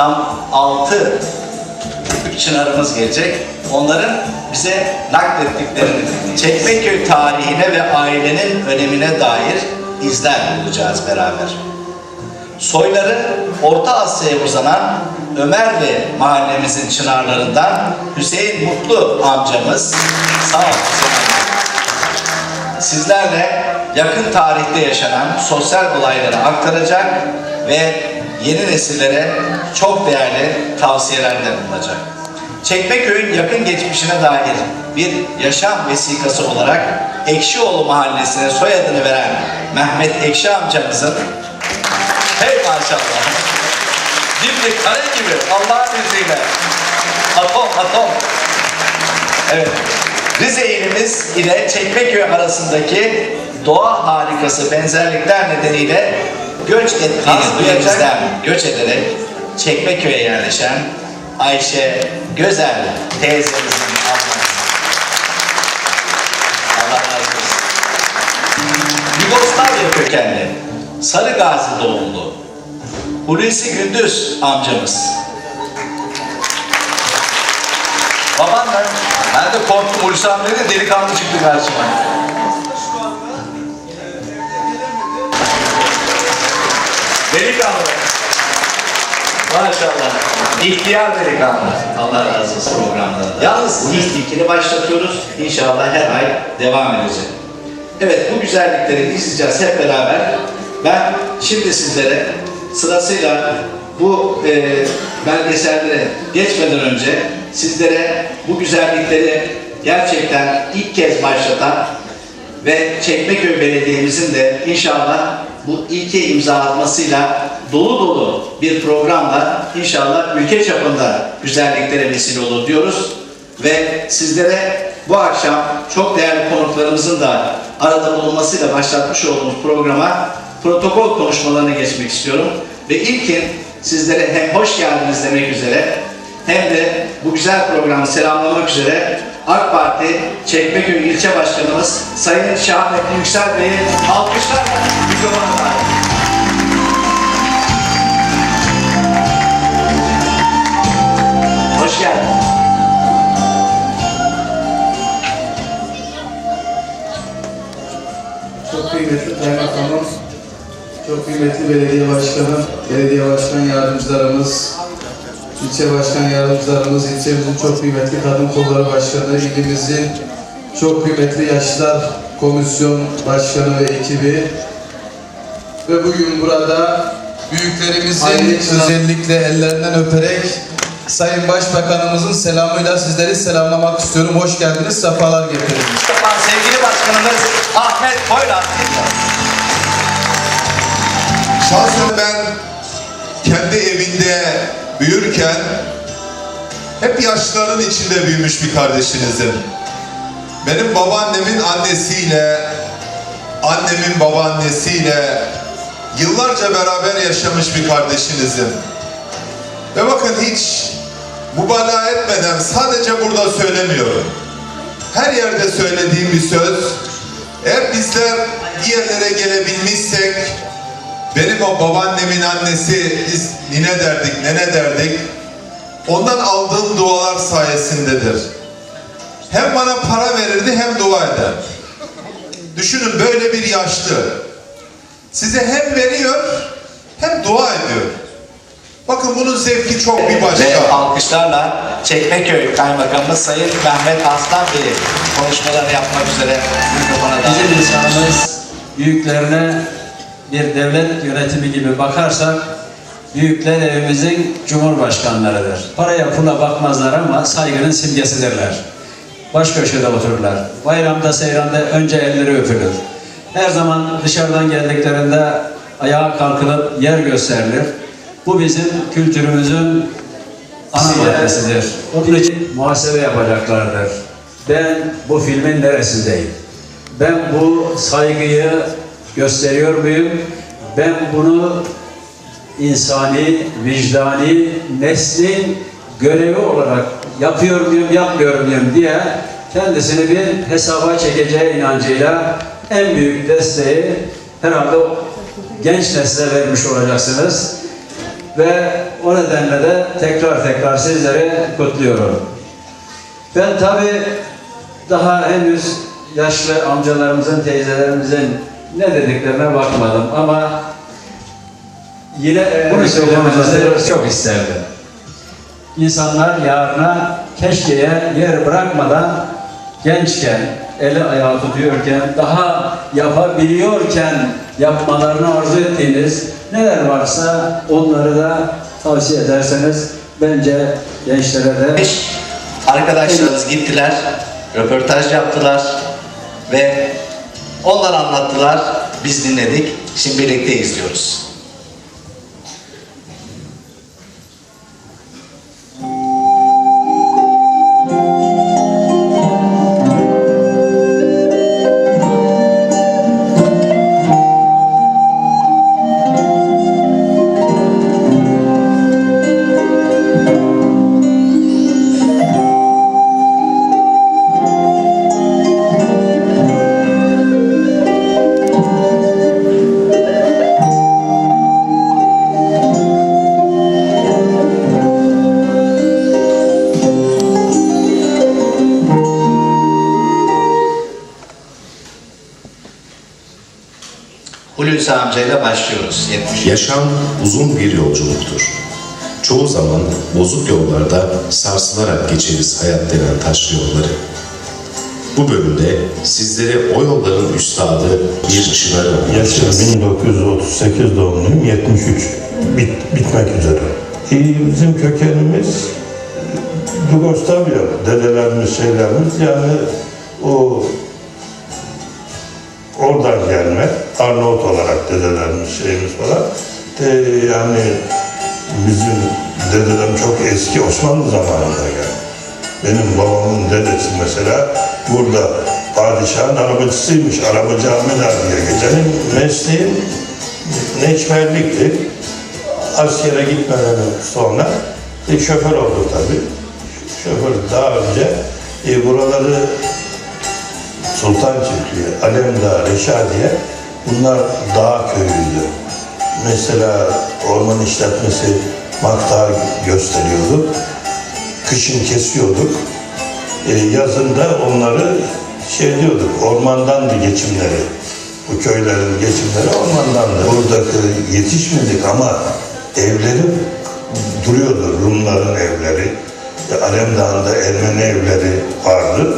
tam altı çınarımız gelecek. Onların bize naklettiklerini Çekmeköy tarihine ve ailenin önemine dair izler bulacağız beraber. Soyları Orta Asya'ya uzanan Ömerli mahallemizin çınarlarından Hüseyin Mutlu amcamız sağ ol Hüseyin amca. sizlerle yakın tarihte yaşanan sosyal olayları aktaracak ve yeni nesillere çok değerli tavsiyelerde bulunacak. Çekmeköy'ün yakın geçmişine dair bir yaşam vesikası olarak Ekşioğlu Mahallesi'ne soyadını veren Mehmet Ekşi amcamızın Hey maşallah. Dimdik kare gibi Allah'ın izniyle. Atom atom. Evet. Rize ilimiz ile Çekmeköy arasındaki doğa harikası benzerlikler nedeniyle göç ettiğiniz ilimizden göç ederek Çekmeköy'e yerleşen Ayşe Gözel teyzemizin ablası. Allah razı olsun. Yugoslavya kökenli, Sarı Gazi doğumlu, Hulusi Gündüz amcamız. Babanla, ben de korktum Hulusi amca delikanlı çıktı karşıma. Delikanlı. Maşallah. İhtiyar delikanlı. Allah razı olsun programda. Yalnız ilk ilkini başlatıyoruz. İnşallah her ay devam edecek. Evet bu güzellikleri izleyeceğiz hep beraber. Ben şimdi sizlere sırasıyla bu e, belgesellere geçmeden önce sizlere bu güzellikleri gerçekten ilk kez başlatan ve Çekmeköy Belediye'mizin de inşallah bu ilke imza atmasıyla dolu dolu bir programla inşallah ülke çapında güzelliklere vesile olur diyoruz. Ve sizlere bu akşam çok değerli konuklarımızın da arada bulunmasıyla başlatmış olduğumuz programa protokol konuşmalarına geçmek istiyorum. Ve ilkin sizlere hem hoş geldiniz demek üzere hem de bu güzel programı selamlamak üzere AK Parti Çekmeköy İlçe Başkanımız Sayın Şahmetli Yüksel Bey'i alkışlarla Hoş geldin. Çok kıymetli kaymakamım, çok kıymetli belediye başkanım, belediye başkan yardımcılarımız, ilçe başkan yardımcılarımız, ilçemizin çok kıymetli kadın kolları başkanı, ilimizin çok kıymetli yaşlar komisyon başkanı ve ekibi ve bugün burada büyüklerimizin özellikle ellerinden öperek Sayın Başbakanımızın selamıyla sizleri selamlamak istiyorum. Hoş geldiniz, sefalar getirdiniz. Sevgili başkanımız Ahmet Koyraz. Şahsen ben kendi evinde büyürken hep yaşların içinde büyümüş bir kardeşinizim. Benim babaannemin annesiyle, annemin babaannesiyle yıllarca beraber yaşamış bir kardeşinizim. Ve bakın hiç mübalağa etmeden sadece burada söylemiyorum. Her yerde söylediğim bir söz. Eğer bizler bir yerlere gelebilmişsek benim o babaannemin annesi biz nine derdik, nene derdik. Ondan aldığım dualar sayesindedir. Hem bana para verirdi hem dua eder. Düşünün böyle bir yaşlı. Size hem veriyor hem dua ediyor. Bakın bunun zevki çok bir Ve başka. alkışlarla Çekmeköy Kaymakamımız Sayın Mehmet Aslan Bey konuşmalarını yapmak üzere mikrofona Bizim insanımız büyüklerine bir devlet yönetimi gibi bakarsak büyükler evimizin cumhurbaşkanlarıdır. Paraya pula bakmazlar ama saygının simgesidirler. Baş köşede otururlar. Bayramda seyranda önce elleri öpülür. Her zaman dışarıdan geldiklerinde ayağa kalkılıp yer gösterilir. Bu bizim kültürümüzün ana maddesidir. Onun için muhasebe yapacaklardır. Ben bu filmin neresindeyim? Ben bu saygıyı gösteriyor muyum? Ben bunu insani, vicdani, neslin görevi olarak yapıyor muyum, yapmıyor muyum diye kendisini bir hesaba çekeceği inancıyla en büyük desteği herhalde genç nesle vermiş olacaksınız. ve o nedenle de tekrar tekrar sizleri kutluyorum. Ben tabii daha henüz yaşlı amcalarımızın, teyzelerimizin ne dediklerine bakmadım ama yine bunu söylemenizi çok isterdim. İnsanlar yarına keşkeye yer bırakmadan gençken, eli ayağı tutuyorken, daha yapabiliyorken yapmalarını arzu ettiğiniz neler varsa onları da tavsiye ederseniz bence gençlere de Arkadaşlarımız gittiler, röportaj yaptılar ve onlar anlattılar, biz dinledik. Şimdi birlikte izliyoruz. Hulusi amcayla başlıyoruz. 70 Yaşam uzun bir yolculuktur. Çoğu zaman bozuk yollarda sarsılarak geçeriz hayat denen taşlı yolları. Bu bölümde sizlere o yolların üstadı bir çınarı Yaşım anlatacağız. 1938 doğumluyum, 73 bit, bitmek üzere. Ee, bizim kökenimiz Yugoslavya, dedelerimiz, şeylerimiz yani o Ee, yani bizim dedelerim çok eski Osmanlı zamanında geldi. Benim babamın dedesi mesela burada padişahın arabacısıymış. Arabacı Ahmet diye geçer. Benim mesleğim neçmerlikti. Askere gitmeden sonra e, şoför oldum tabii. Şoför daha önce e, buraları Sultan Çiftliği, Alemdağ, Reşadiye bunlar dağ köyüydü. Mesela orman işletmesi maktağı gösteriyordu. Kışın kesiyorduk. E, yazında onları şey diyorduk, ormandandı geçimleri. Bu köylerin geçimleri ormandandı. Buradaki yetişmedik ama evleri duruyordu. Rumların evleri, e, Alemdağ'ında Ermeni evleri vardı.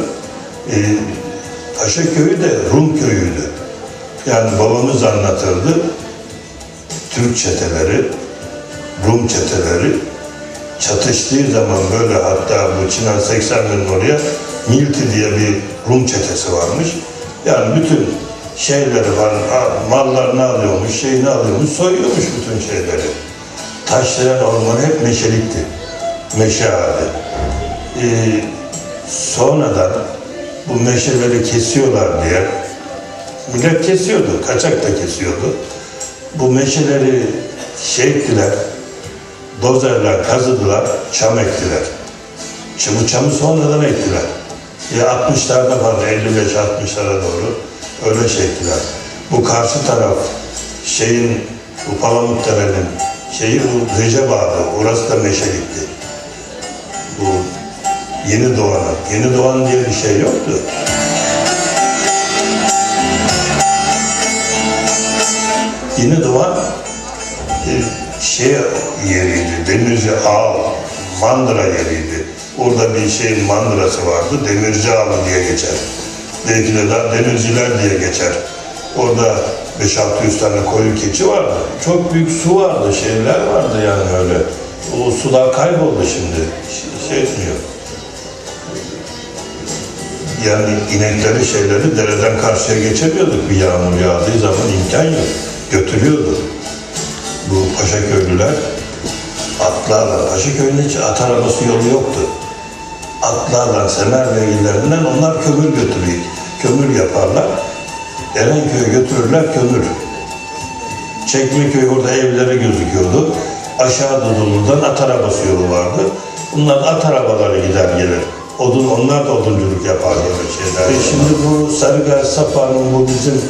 E, Paşa köyü de Rum köyüydü. Yani babamız anlatırdı. Türk çeteleri, Rum çeteleri çatıştığı zaman böyle hatta bu Çınar 80 bin oraya Milti diye bir Rum çetesi varmış. Yani bütün şeyleri var, mallarını alıyormuş, şeyini alıyormuş, soyuyormuş bütün şeyleri. Taşlayan ormanı hep meşelikti. Meşe ağacı. Ee, sonradan bu meşeleri kesiyorlar diye millet kesiyordu, kaçak da kesiyordu. Bu meşeleri şey ettiler, dozerler kazıdılar, çam ektiler. Şimdi bu çamı sonradan ektiler. Ya 60'larda falan 55-60'lara doğru öyle şey ettiler. Bu karşı taraf şeyin bu Palamutdere'nin şeyi bu Recep Ağa, orası da meşelikti. Bu Yeni Doğan'ın. Yeni Doğan diye bir şey yoktu. Yeni Doğan e, şey yeriydi, Demirci Ağ, Mandıra yeriydi. Orada bir şeyin mandırası vardı, Demirci Ağı diye geçer. Belki de daha Demirciler diye geçer. Orada 5-600 tane koyun keçi vardı. Çok büyük su vardı, şeyler vardı yani öyle. O sular kayboldu şimdi, şey, şey etmiyor. Yani inekleri şeyleri dereden karşıya geçemiyorduk bir yağmur yağdığı zaman imkan yok. Götürüyordu. Bu Paşaköylüler atlarla, Paşaköy'ün hiç at arabası yolu yoktu. Atlarla Semer ve illerinden onlar kömür götürüyor. Kömür yaparlar. Erenköy'e götürürler kömür. Çekmeköy orada evleri gözüküyordu. Aşağı Dudullu'dan at arabası yolu vardı. Bunlar at arabaları gider gelir. Odun, onlar da odunculuk yapar böyle şeyler. E şimdi bu Sarıgaz Sapa'nın bu bizim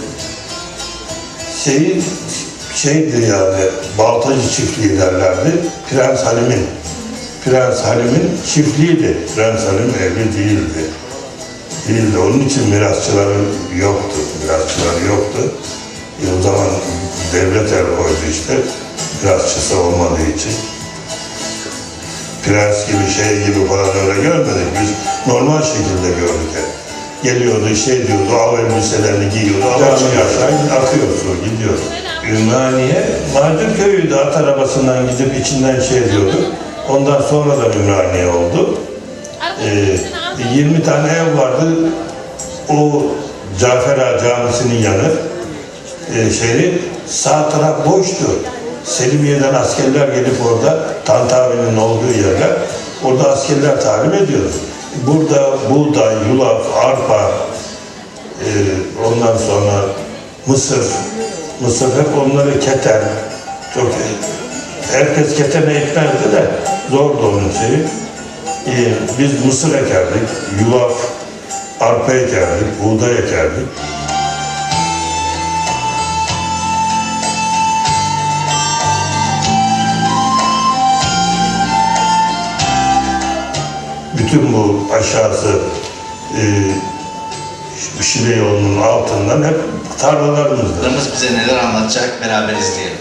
şeyi şeydi yani Baltacı çiftliği derlerdi. Prens Halim'in Prens Halim'in çiftliğiydi. Prens Halim evli değildi. Değildi. Onun için mirasçıları yoktu. Mirasçıları yoktu. E o zaman devlet el koydu işte. Mirasçısı olmadığı için. Prens gibi şey gibi falan öyle görmedik. Biz normal şekilde gördük hep. Geliyordu şey diyordu, av elbiselerini giyiyordu, av aşağı akıyor su gidiyor. Ümraniye, Macun köyüydü at arabasından gidip içinden şey diyordu. Ondan sonra da Ümraniye oldu. Ee, 20 tane ev vardı. O Cafer Ağa Camisi'nin yanı e, şeyi sağ taraf boştu. Selimiye'den askerler gelip orada Tantavi'nin olduğu yerler orada askerler talim ediyordu. Burada buğday, yulaf, arpa e, ondan sonra mısır mısır hep onları keten çok herkes ketene ekmezdi de zordu onun şeyi. E, biz mısır ekerdik, yulaf, arpa ekerdik, buğday ekerdik. Bütün bu aşağısı e, Şile yolunun altından hep tarlalarımızdı. Çocuklarımız bize neler anlatacak beraber izleyelim.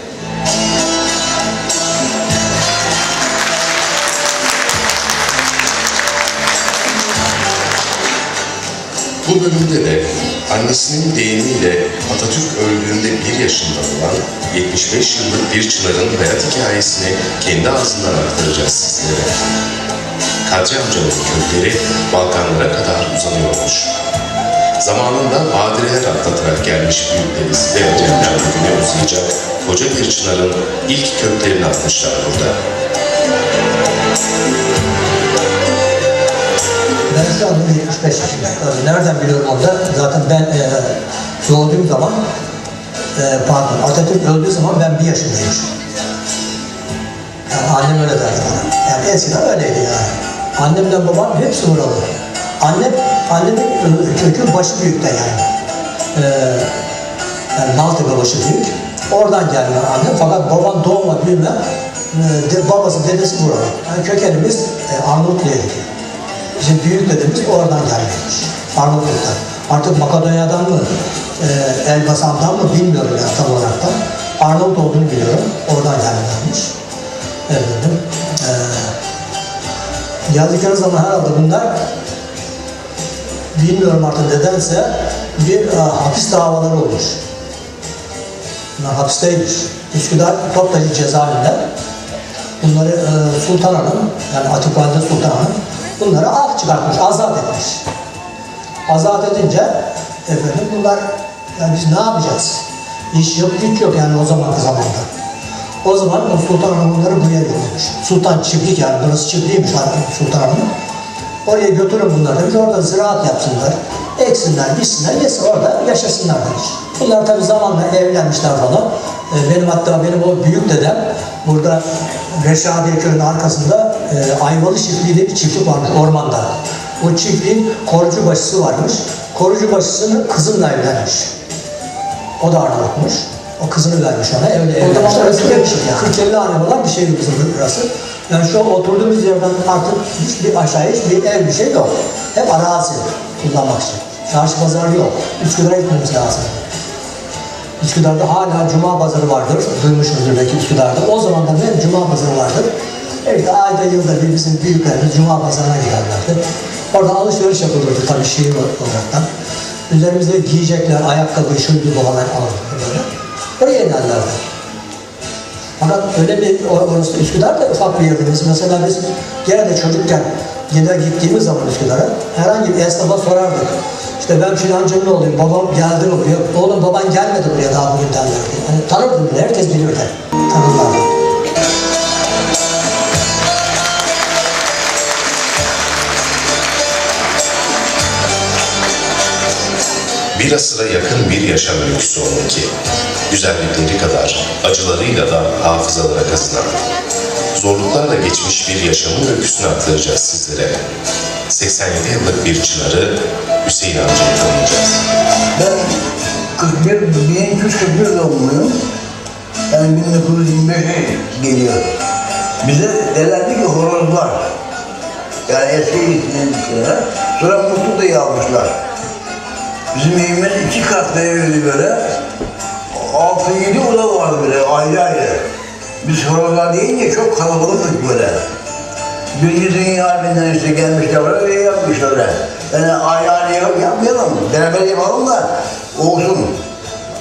Bu bölümde de annesinin deyimiyle Atatürk öldüğünde bir yaşında olan 75 yıllık bir çınarın hayat hikayesini kendi ağzından aktaracağız sizlere. Kadri amcanın kökleri Balkanlara kadar uzanıyormuş. Zamanında badireler atlatarak gelmiş büyükleriz ve ödemler bugüne uzayacak koca bir çınarın ilk köklerini atmışlar burada. Ben şu anda 75 yaşındayım. Nereden biliyorum onu da? Zaten ben e, doğduğum zaman, e, pardon Atatürk öldüğü zaman ben bir yaşındayım. Yani annem öyle derdi bana. Yani eskiden öyleydi yani. Annemle babam hepsi buralı. Annem, annemin kökü başı büyükte yani. E, yani Maltepe başı büyük. Oradan gelmiyor annem. Fakat babam doğma büyüme, e, de, babası, dedesi buralı. Yani kökenimiz e, Arnavutlu'ya gidiyor. Bizim büyük dedemiz oradan gelmiş. Arnavutluk'tan. Artık Makedonya'dan mı, e, Elbasan'dan mı bilmiyorum ya tam olarak da. Arnavut olduğunu biliyorum. Oradan gelmiş. Efendim. E, geldikleri zaman herhalde bunlar bilmiyorum artık nedense bir e, hapis davaları olmuş. Bunlar hapisteymiş. Üsküdar Toptaşı cezaevinde. Bunları e, Sultan Hanım, yani Atik Valide Sultan Hanım bunları af çıkartmış, azat etmiş. Azat edince efendim bunlar yani biz ne yapacağız? İş yok, güç yok yani o zamanki zamanda. O zaman o Sultan Hanım bunları buraya götürmüş. Sultan çiftlik yani burası çiftliğiymiş Sultan Hanım'ın. Oraya götürün bunları demiş, orada ziraat yapsınlar. Eksinler, bitsinler, yesin orada yaşasınlar demiş. Bunlar tabii zamanla evlenmişler falan. Ee, Benim hatta benim o büyük dedem burada Reşadiye köyünün arkasında e, Ayvalı çiftliği bir çiftlik varmış ormanda. O çiftliğin korucu başısı varmış. Korucu başısının kızınla evlenmiş. O da Arnavutmuş. O kızını vermiş ona, evle evlenmiş. Orası bir şey yani. 40-50 hane olan bir şeydi bizim burası. Yani şu oturduğumuz yerden artık hiçbir aşağı hiçbir ev bir şey yok. Hep arazi kullanmak için. Çarşı pazar yok. Üsküdar'a gitmemiz lazım. Üsküdar'da hala Cuma pazarı vardır. Duymuşsunuzdur belki Üsküdar'da. O zamandan beri Cuma pazarı vardır. Evet ayda yılda bir bizim büyüklerimiz Cuma pazarına giderlerdi. Orada alışveriş yapılırdı tabii şehir olaraktan. Üzerimizde giyecekler, ayakkabı, şuydu bu falan alırdı böyle. Oraya inerlerdi. Fakat öyle bir or- orası Üsküdar da ufak bir yerdi. Biz mesela biz gene çocukken yine gittiğimiz zaman Üsküdar'a herhangi bir esnafa sorardık. İşte ben filancının olayım, babam geldi buraya? Oğlum baban gelmedi buraya daha bugün derlerdi. Hani tanırdı bile, herkes bilirdi. Tanırlardı. Bir asıra yakın bir yaşam öyküsü onunki. Güzellikleri kadar acılarıyla da hafızalara kazınan. Zorluklarla geçmiş bir yaşamın öyküsünü aktaracağız sizlere. 87 yıllık bir çınarı Hüseyin amcayı tanıyacağız. Ben 41, 1241 doğumluyum. Yani 1925'e geliyor. Bize derlerdi ki horozlar. Yani eski isimler. Sonra mutlu da yazmışlar. Bizim evimiz iki katlı evdi böyle. Altı yedi oda vardı böyle ayrı ayrı. Biz horozlar deyince çok kalabalıktık böyle. Birinci Dünya Harbi'nden işte gelmişler böyle ve yapmışlar. Yani ayrı ayrı yap- yapmayalım, beraber yapalım da olsun.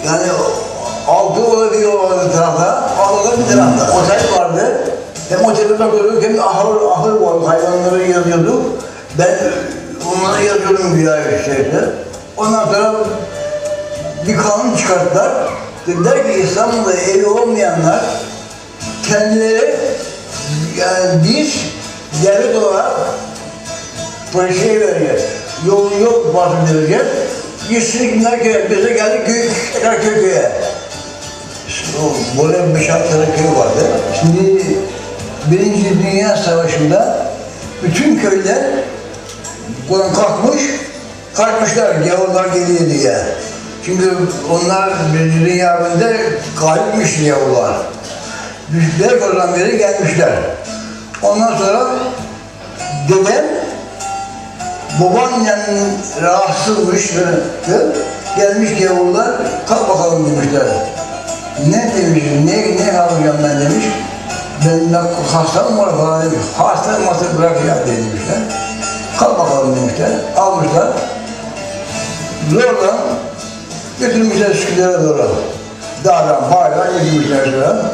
Yani altı oda bir oda bir tarafta, altı bir tarafta. Otel vardı. Hem otelde bakıyorduk hem ahır, ahır vardı, hayvanları yazıyorduk. Ben onları yazıyordum bir ay şeyde. Ondan sonra bir kanun çıkarttılar. Dediler ki İstanbul'da evi olmayanlar kendileri yani biz devlet olarak projeye vereceğiz. Yol yok bahsedileceğiz. Gitsin kimler köye, bize geldik köy, tekrar köy köye. O böyle bir şartları köy vardı. Şimdi Birinci Dünya Savaşı'nda bütün köyler buradan kalkmış, kaçmışlar gavurlar geliyor diye. Çünkü onlar Birinci Dünya Harbi'nde galipmiş gavurlar. Beykoz'dan beri gelmişler. Ondan sonra dedem babaannem rahatsızmış gelmiş gavurlar kalk bakalım demişler. Ne demiş, ne, ne yapacağım ben demiş. Ben de hastam var falan demiş. Hasta masa bırak ya demişler. Kalk bakalım demişler. Almışlar. Zorla götürmüşler Üsküdar'a doğru. Dağdan, bağdan götürmüşler sonra.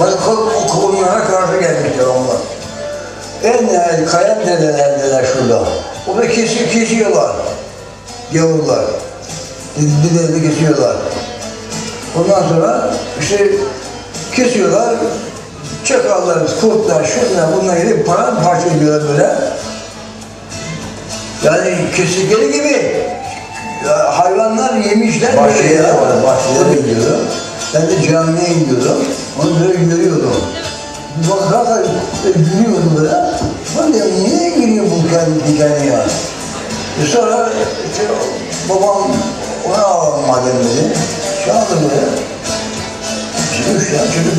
Balık o kovunlara karşı gelmişler onlar. En nihayet kayan dedeler dediler şurada. O da kesi, kesiyorlar. Gavurlar. Dilerini kesiyorlar. Ondan sonra işte kesiyorlar. Çakallar, kurtlar, şunlar, bunlar gelip paramparça ediyorlar böyle. Yani kesikleri gibi hayvanlar yemişler Bahçeye ya. bahçeye gidiyorum. Ben de camiye gidiyordum. Onu böyle görüyordum. Bakarken e, gülüyordum böyle. Ben de niye giriyor bu kendi hikaye ya? E sonra işte, babam onu alalım madem dedi. Çağırdı böyle. İşte üç tane çocuk.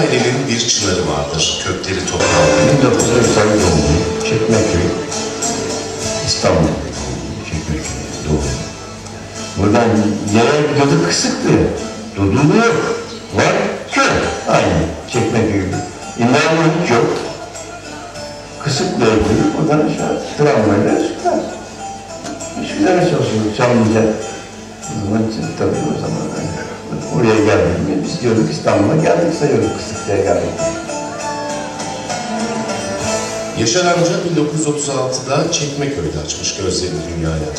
Ailenin bir çınarı vardır, kökleri toprağı. 1980 doğumlu, Çekmeköy, İstanbul, Çekmeköy doğumlu. Buradan yerel gidiyorduk kısıktı. Dudulu yok. Var köy. Aynı Çekmeköy. İnanma hiç yok. Kısıkla ilgili buradan aşağı tramvayla Üsküdar. Üsküdar'a çalışıyorduk Çamlıca. O oraya geldik biz diyorduk İstanbul'a geldik sayıyorduk kısıklığa geldik. Yaşar amca 1936'da Çekmeköy'de açmış gözlerini dünyaya.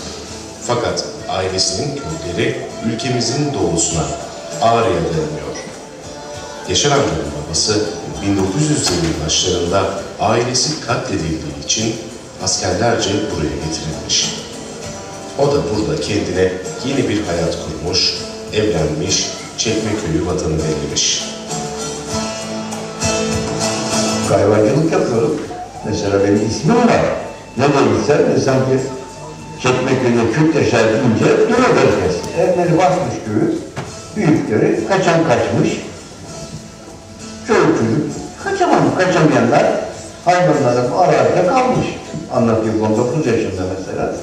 Fakat ailesinin kökleri ülkemizin doğusuna, Ağrı'ya dayanıyor. Yaşar amcanın babası 1900'lerin başlarında ailesi katledildiği için askerlerce buraya getirilmiş. O da burada kendine yeni bir hayat kurmuş, evlenmiş, Çekmeköy'ü vatanı bellemiş. hayvancılık yapıyorum. Mesela benim ismim var. Ne demişler? Sanki Çekmeköy'de Kürt yaşar deyince durur herkes. Evleri basmış köyü. Büyükleri kaçan kaçmış. Çocuk çocuk kaçamam, kaçamayanlar hayvanların arasında kalmış. Anlatıyor 19 yaşında mesela.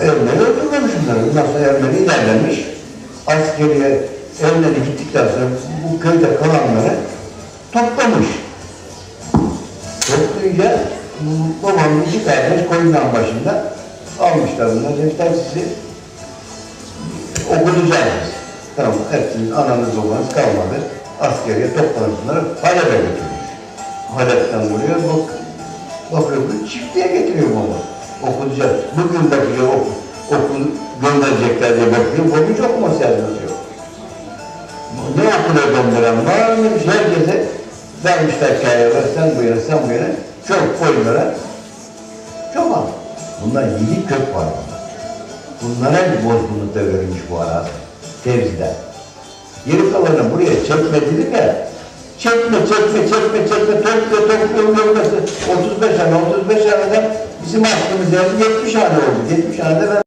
Evleri öldürmemiş bunları. Sonra evleri ilerlemiş. Askeriye evleri gittikten sonra bu köyde kalanları toplamış. Toplayınca babamın iki kardeş koyundan başında almışlar bunları. Demişler sizi okutacağız. Tamam, hepsinin ananız babanız kalmadı. Askeriye bunları Halep'e götürmüş. Halep'ten buraya bak, bakıyor çiftliğe getiriyor baba. Okutacağız. Bugün bakıyor ok, okul gönderecekler diye. Bu hiç okuma yazması yok. Ne okula gönderen var mı? Herkese vermişler kâyalar, sen bu yana, sen bu yana. Çok koyunlara. Çok az. Bunlar yedi kök var burada. Bunlara bir bozgunlukta verilmiş bu arazi. Tevziden. Geri kalanı buraya çekmediler ya. Çekme, çekme, çekme, çekme, topla, topla, yolması. 35 hane, 35 haneden bizim aklımız yani 70 hane oldu. 70 hanede ben